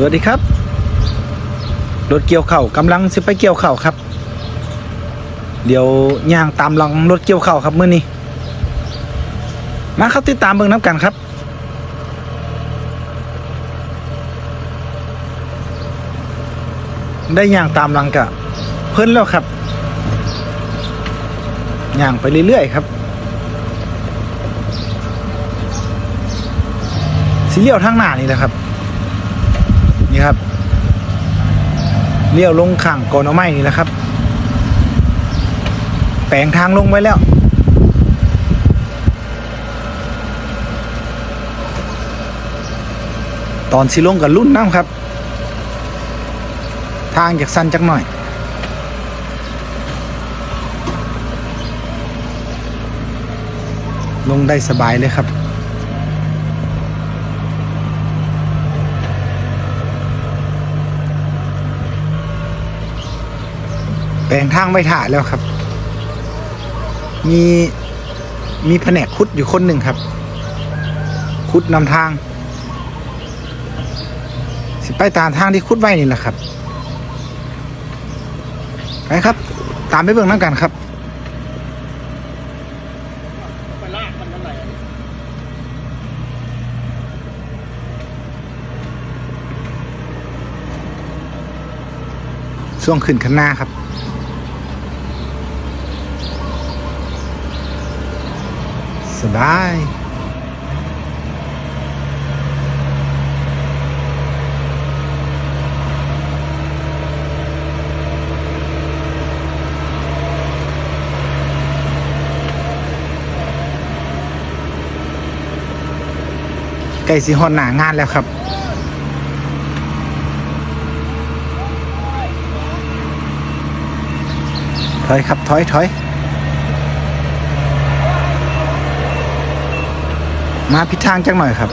สวัสดีครับ รถเกี่ยวเข่ากำลังสิไปเกี่ยวเข่าครับ เดี๋ยวย่างตามหลังรถเกี่ยวเข่าครับมื้อนี้ มาครับติดตามเบิ่งน้ำกันครับได้ย่างตามหลังกะเพิ่นแล้วครับย่างไปเรื่อยๆครับสีเลี้ยวทางหน้านี่แหละครับ นี่ครับเลี้ยวลงข้างกอนเอาไม้นี่แหละครับ แปลงทางลงไว้แล้ว ตอนสิลงกับรุ่นน้ำครับ ทางจากสั้นจักหน่อยลงได้สบายเลยครับ แปลงทางไว้ถ่ายแล้วครับ มีมีแผนกคุดอยู่คนหนึ่งครับ คุดนำทาง สิไปตามทางที่คุดไว้นี่แหละครับไปครับ ตามไปเบิ่งน้ำกันครับช่วงขึ้นข้างหน้าครับ สบายใกล้สิฮอนหนางานแล้วครับ ถอยครับ ถอยถอย มาพิดทางจังหน่อยครับ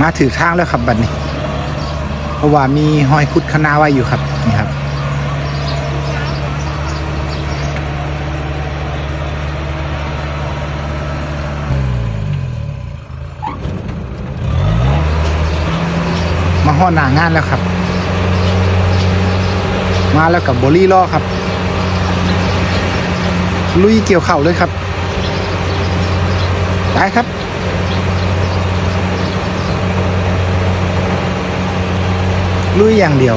มาถือทางแล้วครับบัดนี้ เพราะว่ามีหอยคุดคณาไว้อยู่ครับ นี่ครับมาห่อหนางานแล้วครับ มาแล้วกับโบลี่ล่อครับ ลุยเกี่ยวเข่าเลยครับไปครับลุยอย่างเดียว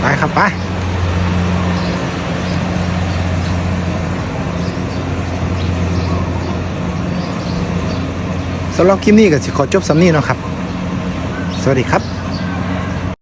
ไปครับไป สำหรับคลิปนี้ก็ขอจบสำนี้นะครับ สวัสดีครับ